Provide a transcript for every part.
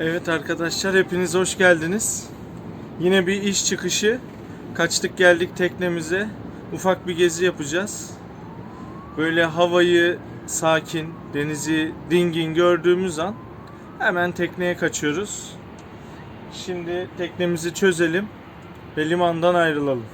Evet arkadaşlar hepiniz hoş geldiniz. Yine bir iş çıkışı. Kaçtık geldik teknemize. Ufak bir gezi yapacağız. Böyle havayı sakin, denizi dingin gördüğümüz an hemen tekneye kaçıyoruz. Şimdi teknemizi çözelim ve limandan ayrılalım.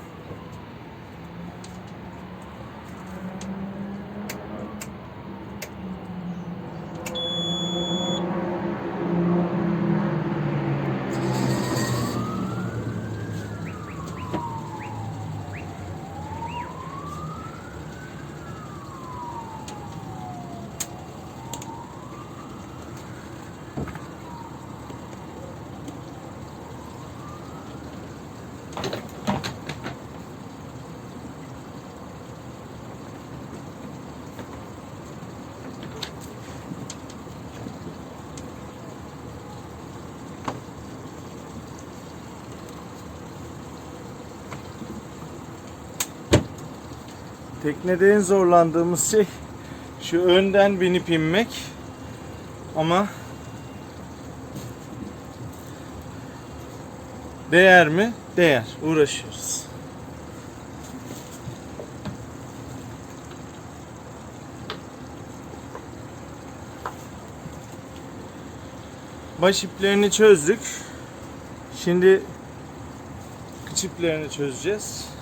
Teknede en zorlandığımız şey şu önden binip inmek. Ama değer mi? Değer. Uğraşıyoruz. Baş iplerini çözdük. Şimdi kıç iplerini çözeceğiz.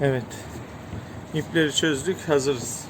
Evet. İpleri çözdük. Hazırız.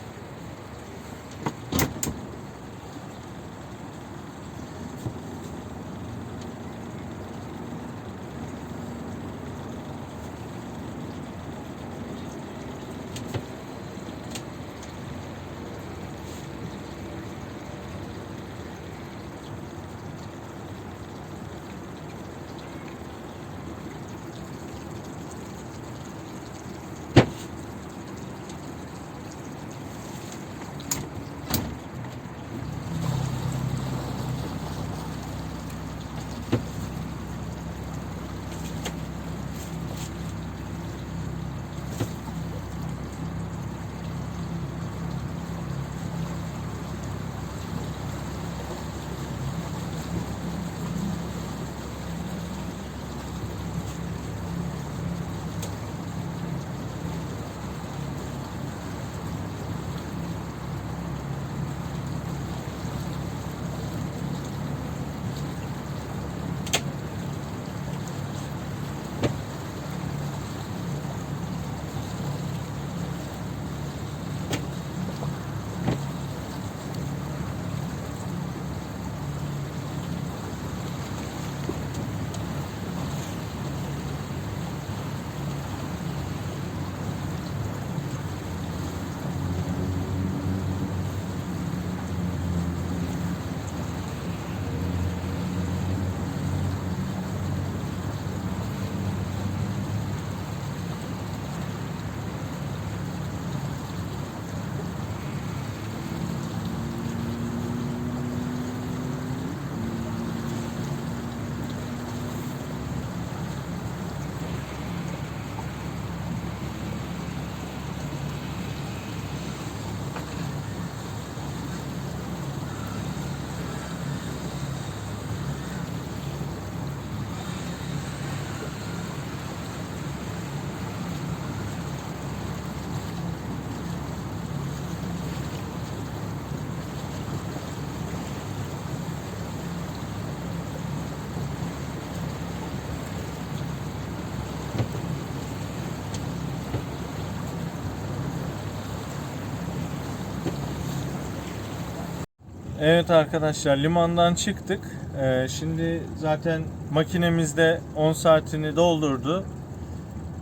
Evet arkadaşlar limandan çıktık. Ee, şimdi zaten makinemizde 10 saatini doldurdu.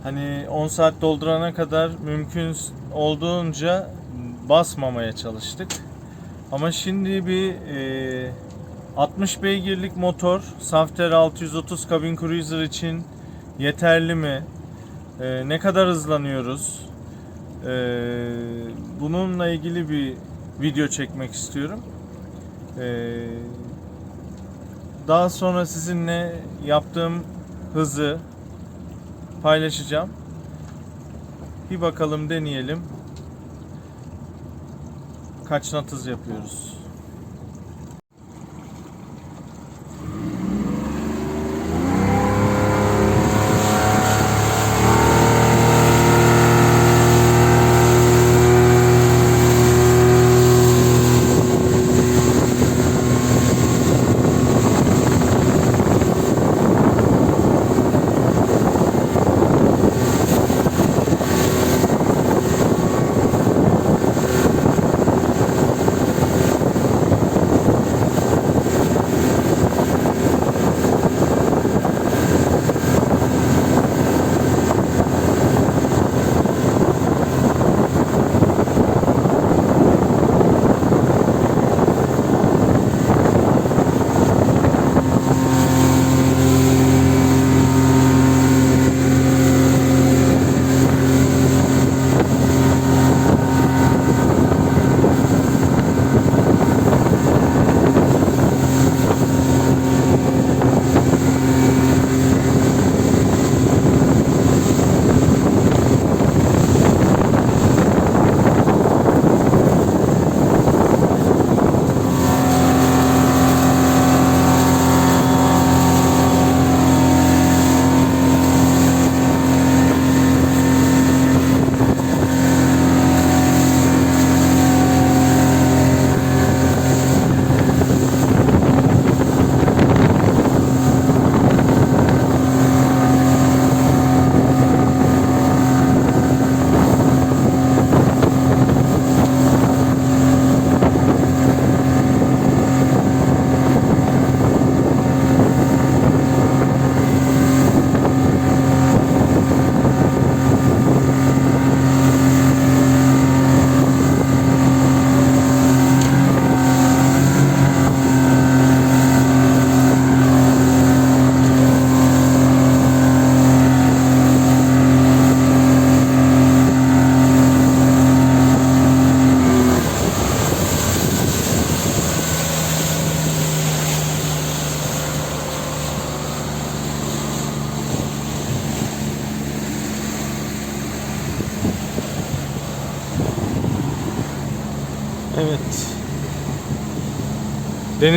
Hani 10 saat doldurana kadar mümkün olduğunca basmamaya çalıştık. Ama şimdi bir e, 60 beygirlik motor Safter 630 Cabin Cruiser için yeterli mi? E, ne kadar hızlanıyoruz? E, bununla ilgili bir video çekmek istiyorum. E, daha sonra sizinle yaptığım hızı paylaşacağım. Bir bakalım deneyelim. Kaç nat hız yapıyoruz?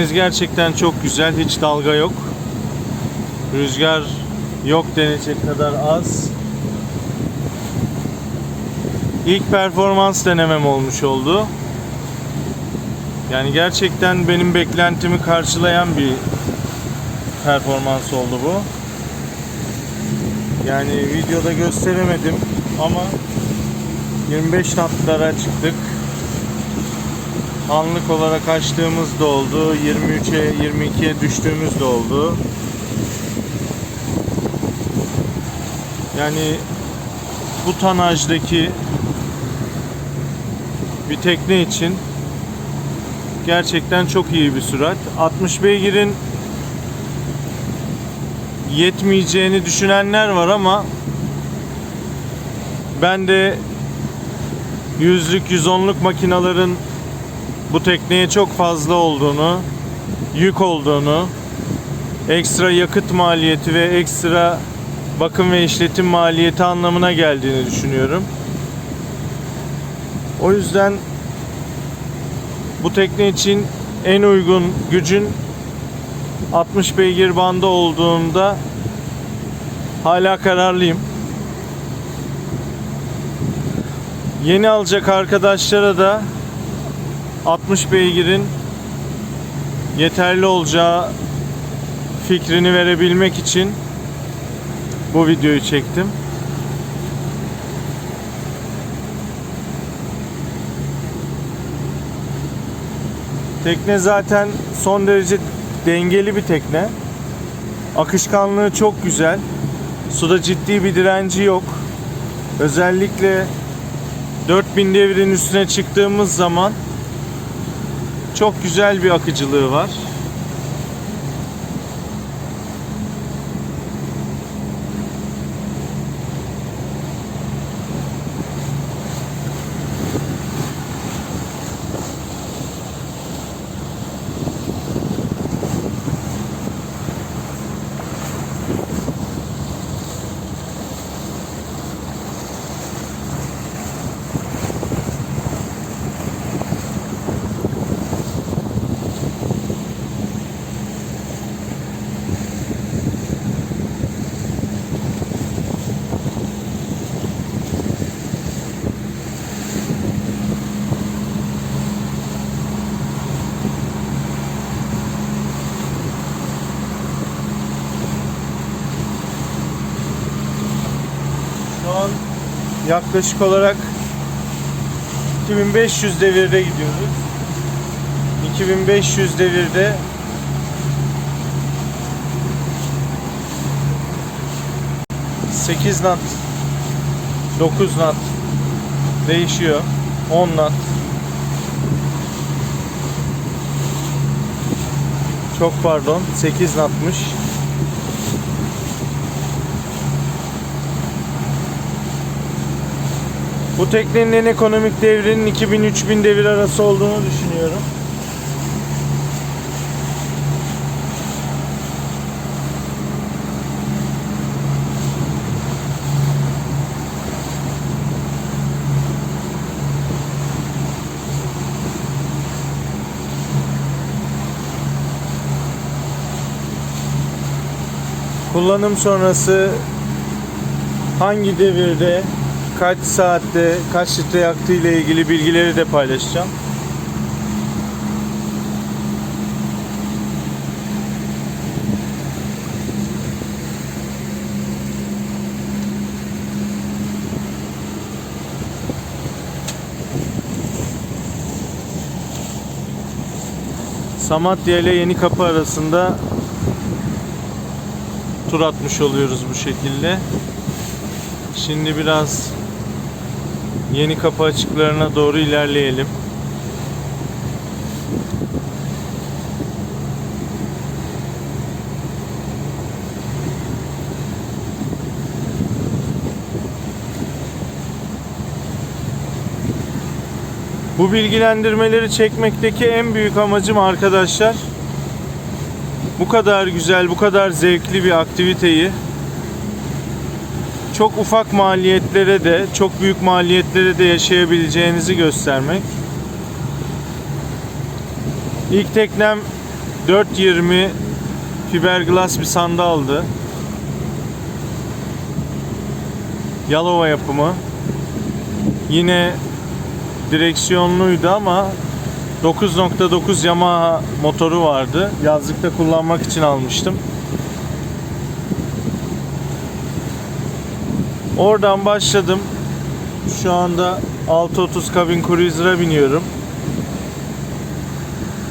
Deniz gerçekten çok güzel. Hiç dalga yok. Rüzgar yok denecek kadar az. İlk performans denemem olmuş oldu. Yani gerçekten benim beklentimi karşılayan bir performans oldu bu. Yani videoda gösteremedim ama 25 knotlara çıktık. Anlık olarak açtığımız da oldu. 23'e 22'ye düştüğümüz de oldu. Yani bu tanajdaki bir tekne için gerçekten çok iyi bir sürat. 60 beygirin yetmeyeceğini düşünenler var ama ben de yüzlük, yüz onluk makinaların bu tekneye çok fazla olduğunu, yük olduğunu, ekstra yakıt maliyeti ve ekstra bakım ve işletim maliyeti anlamına geldiğini düşünüyorum. O yüzden bu tekne için en uygun gücün 60 beygir bandı olduğunda hala kararlıyım. Yeni alacak arkadaşlara da 60 beygirin yeterli olacağı fikrini verebilmek için bu videoyu çektim. Tekne zaten son derece dengeli bir tekne. Akışkanlığı çok güzel. Suda ciddi bir direnci yok. Özellikle 4000 devrin üstüne çıktığımız zaman çok güzel bir akıcılığı var. Şu an yaklaşık olarak 2500 devirde gidiyoruz. 2500 devirde Sekiz nat 9 nat değişiyor. 10 nat. Çok pardon 8 natmış Bu teknenin en ekonomik devrinin 2000-3000 devir arası olduğunu düşünüyorum. Kullanım sonrası hangi devirde, kaç saatte, kaç litre yaktığı ile ilgili bilgileri de paylaşacağım. Samatya ile Yeni Kapı arasında tur atmış oluyoruz bu şekilde. Şimdi biraz yeni kapı açıklarına doğru ilerleyelim. Bu bilgilendirmeleri çekmekteki en büyük amacım arkadaşlar bu kadar güzel, bu kadar zevkli bir aktiviteyi çok ufak maliyetlere de, çok büyük maliyetlere de yaşayabileceğinizi göstermek. İlk teknem 420 fiberglass bir sandaldı. Yalova yapımı. Yine direksiyonluydu ama 9.9 Yamaha motoru vardı. Yazlıkta kullanmak için almıştım. Oradan başladım. Şu anda 630 Cabin Cruiser'a biniyorum.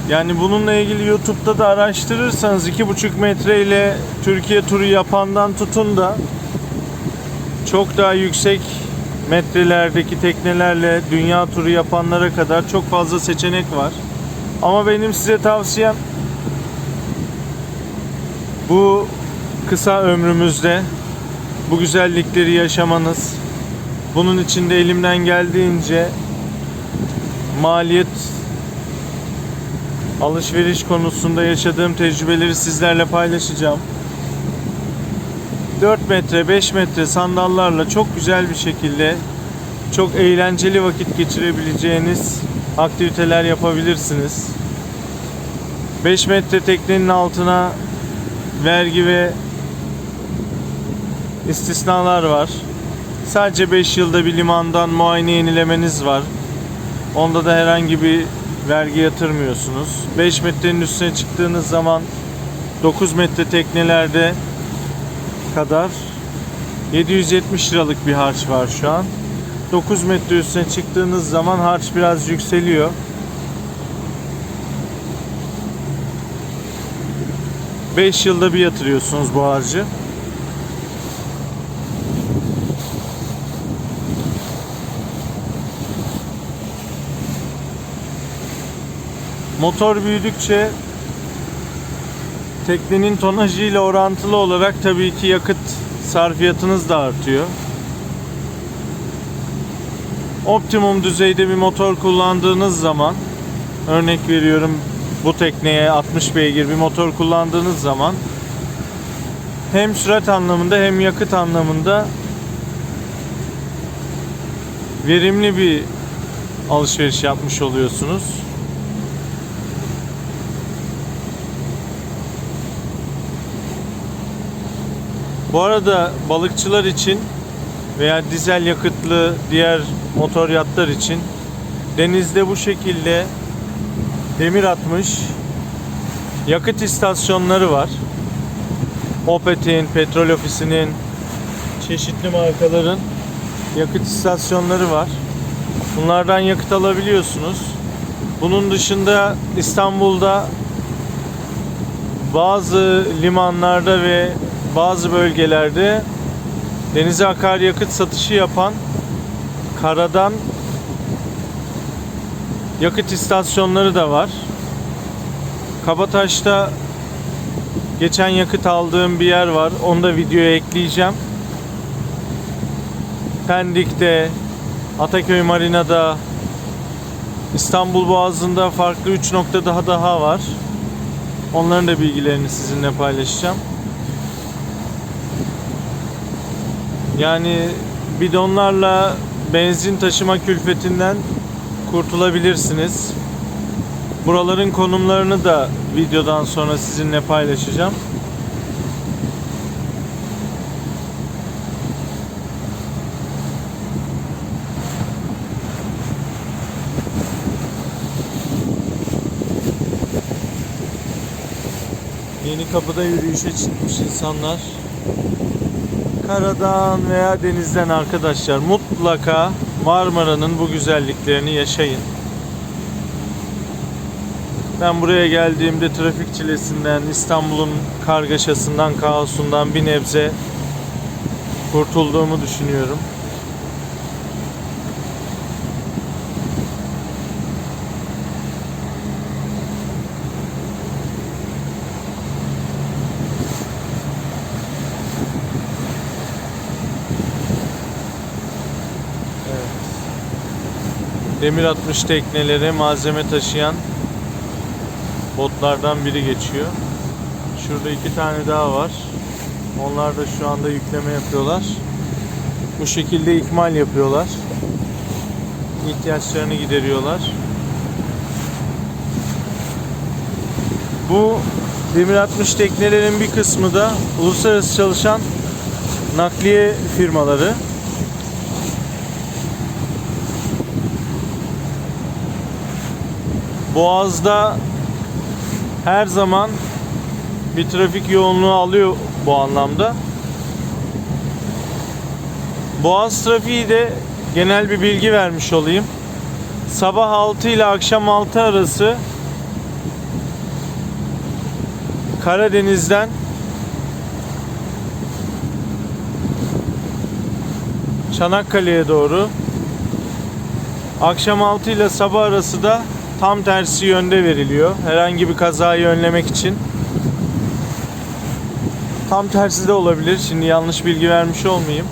Yani bununla ilgili YouTube'da da araştırırsanız 2,5 metre ile Türkiye turu yapandan tutun da çok daha yüksek metrelerdeki teknelerle dünya turu yapanlara kadar çok fazla seçenek var. Ama benim size tavsiyem bu kısa ömrümüzde bu güzellikleri yaşamanız. Bunun için de elimden geldiğince maliyet alışveriş konusunda yaşadığım tecrübeleri sizlerle paylaşacağım. 4 metre 5 metre sandallarla çok güzel bir şekilde çok eğlenceli vakit geçirebileceğiniz aktiviteler yapabilirsiniz. 5 metre teknenin altına vergi ve istisnalar var. Sadece 5 yılda bir limandan muayene yenilemeniz var. Onda da herhangi bir vergi yatırmıyorsunuz. 5 metrenin üstüne çıktığınız zaman 9 metre teknelerde kadar 770 liralık bir harç var şu an. 9 metre üstüne çıktığınız zaman harç biraz yükseliyor. Beş yılda bir yatırıyorsunuz bu harcı. Motor büyüdükçe teknenin tonajı ile orantılı olarak tabii ki yakıt sarfiyatınız da artıyor. Optimum düzeyde bir motor kullandığınız zaman örnek veriyorum bu tekneye 60 beygir bir motor kullandığınız zaman hem sürat anlamında hem yakıt anlamında verimli bir alışveriş yapmış oluyorsunuz. Bu arada balıkçılar için veya dizel yakıtlı diğer motor yatlar için denizde bu şekilde demir atmış yakıt istasyonları var. Opet'in, Petrol Ofisi'nin çeşitli markaların yakıt istasyonları var. Bunlardan yakıt alabiliyorsunuz. Bunun dışında İstanbul'da bazı limanlarda ve bazı bölgelerde denize akaryakıt satışı yapan karadan yakıt istasyonları da var. Kabataş'ta geçen yakıt aldığım bir yer var. Onu da videoya ekleyeceğim. Pendik'te, Ataköy Marina'da, İstanbul Boğazı'nda farklı 3 nokta daha daha var. Onların da bilgilerini sizinle paylaşacağım. Yani bidonlarla benzin taşıma külfetinden kurtulabilirsiniz. Buraların konumlarını da videodan sonra sizinle paylaşacağım. Yeni kapıda yürüyüşe çıkmış insanlar. Karadan veya denizden arkadaşlar mutlaka Marmara'nın bu güzelliklerini yaşayın. Ben buraya geldiğimde trafik çilesinden, İstanbul'un kargaşasından, kaosundan bir nebze kurtulduğumu düşünüyorum. Demir atmış tekneleri malzeme taşıyan botlardan biri geçiyor. Şurada iki tane daha var. Onlar da şu anda yükleme yapıyorlar. Bu şekilde ikmal yapıyorlar. İhtiyaçlarını gideriyorlar. Bu demir atmış teknelerin bir kısmı da uluslararası çalışan nakliye firmaları. Boğaz'da her zaman bir trafik yoğunluğu alıyor bu anlamda. Boğaz trafiği de genel bir bilgi vermiş olayım. Sabah 6 ile akşam 6 arası Karadeniz'den Çanakkale'ye doğru akşam 6 ile sabah arası da tam tersi yönde veriliyor. Herhangi bir kazayı önlemek için. Tam tersi de olabilir. Şimdi yanlış bilgi vermiş olmayayım.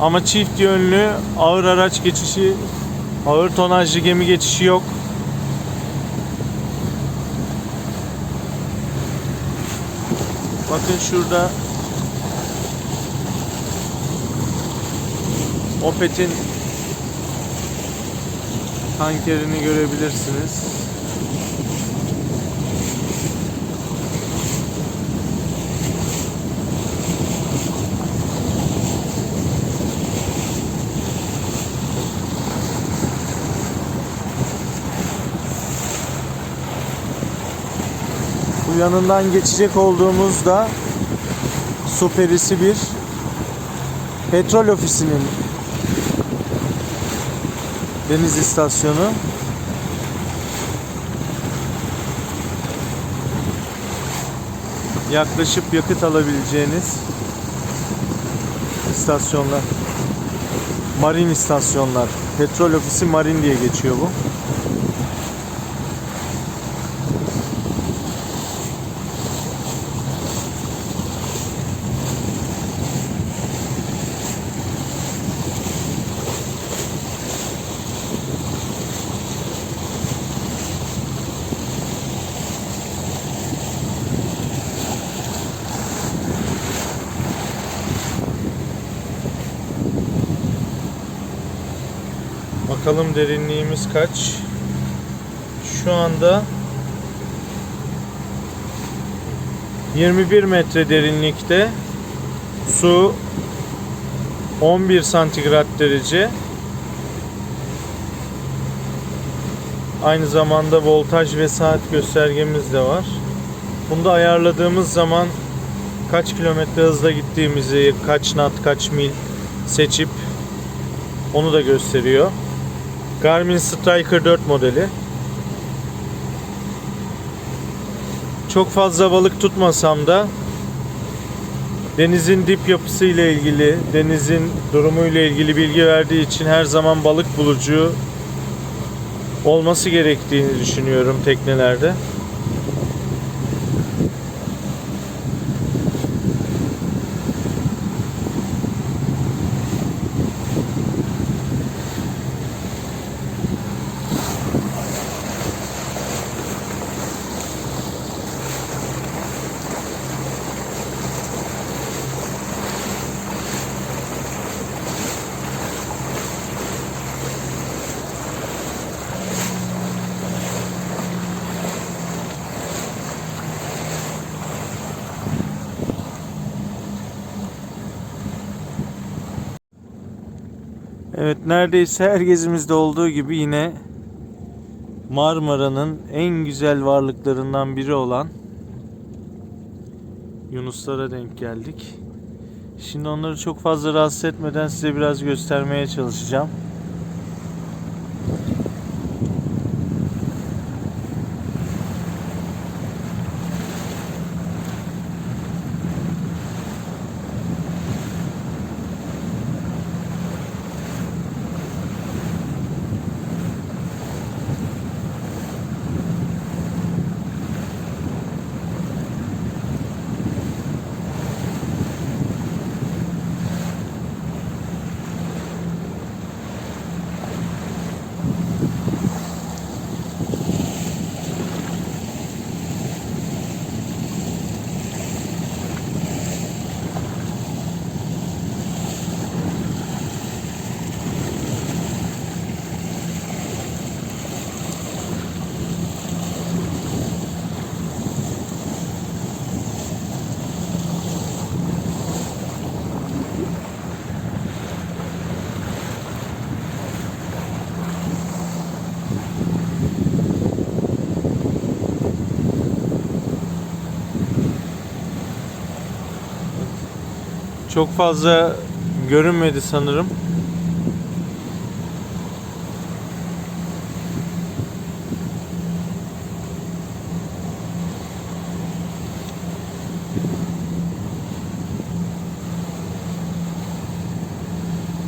Ama çift yönlü ağır araç geçişi, ağır tonajlı gemi geçişi yok. Bakın şurada Opet'in tankerini görebilirsiniz. Bu yanından geçecek olduğumuzda su perisi bir petrol ofisinin deniz istasyonu. Yaklaşıp yakıt alabileceğiniz istasyonlar. Marin istasyonlar. Petrol ofisi marin diye geçiyor bu. Bakalım derinliğimiz kaç? Şu anda 21 metre derinlikte. Su 11 santigrat derece. Aynı zamanda voltaj ve saat göstergemiz de var. Bunda ayarladığımız zaman kaç kilometre hızla gittiğimizi kaç nat kaç mil seçip onu da gösteriyor Garmin Striker 4 modeli çok fazla balık tutmasam da denizin dip yapısı ile ilgili, denizin durumu ile ilgili bilgi verdiği için her zaman balık bulucu olması gerektiğini düşünüyorum teknelerde. Evet neredeyse her gezimizde olduğu gibi yine Marmara'nın en güzel varlıklarından biri olan Yunuslara denk geldik. Şimdi onları çok fazla rahatsız etmeden size biraz göstermeye çalışacağım. Çok fazla görünmedi sanırım.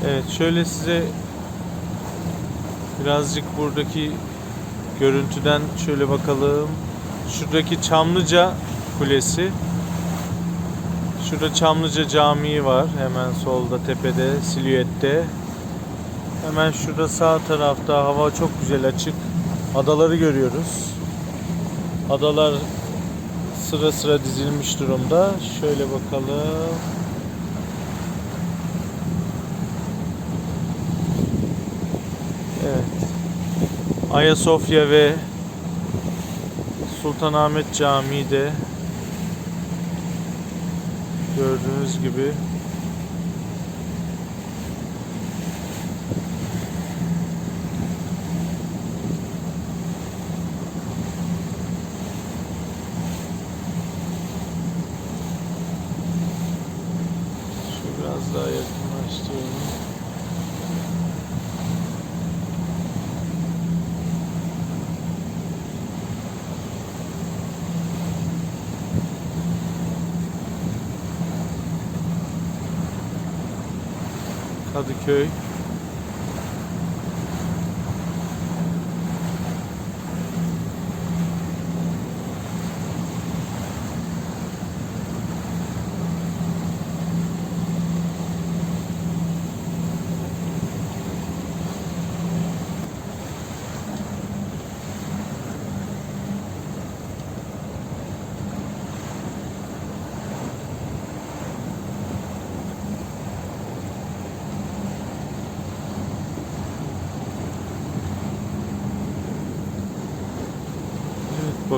Evet şöyle size birazcık buradaki görüntüden şöyle bakalım. Şuradaki Çamlıca Kulesi. Şurada Çamlıca Camii var. Hemen solda tepede, silüette. Hemen şurada sağ tarafta hava çok güzel açık. Adaları görüyoruz. Adalar sıra sıra dizilmiş durumda. Şöyle bakalım. Evet. Ayasofya ve Sultanahmet Camii de gördüğünüz gibi Şu biraz daha yakınlaştıralım. Kadıköy.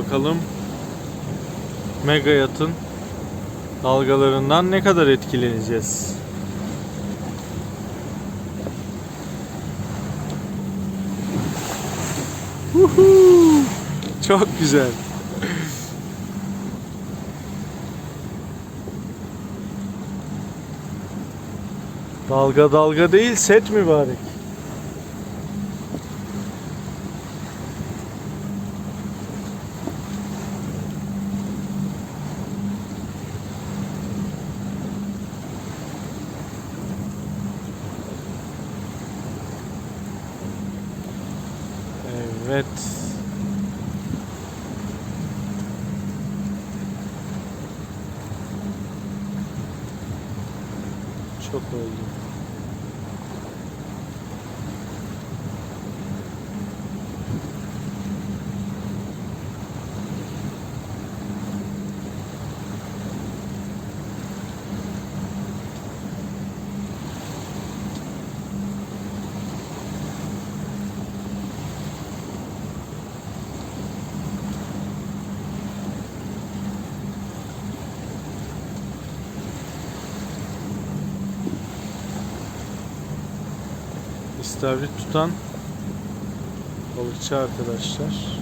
Bakalım mega yatın dalgalarından ne kadar etkileneceğiz? Huhu! Çok güzel. Dalga dalga değil set mübarek. Evet. Çok oldu. İstavrit tutan balıkçı arkadaşlar.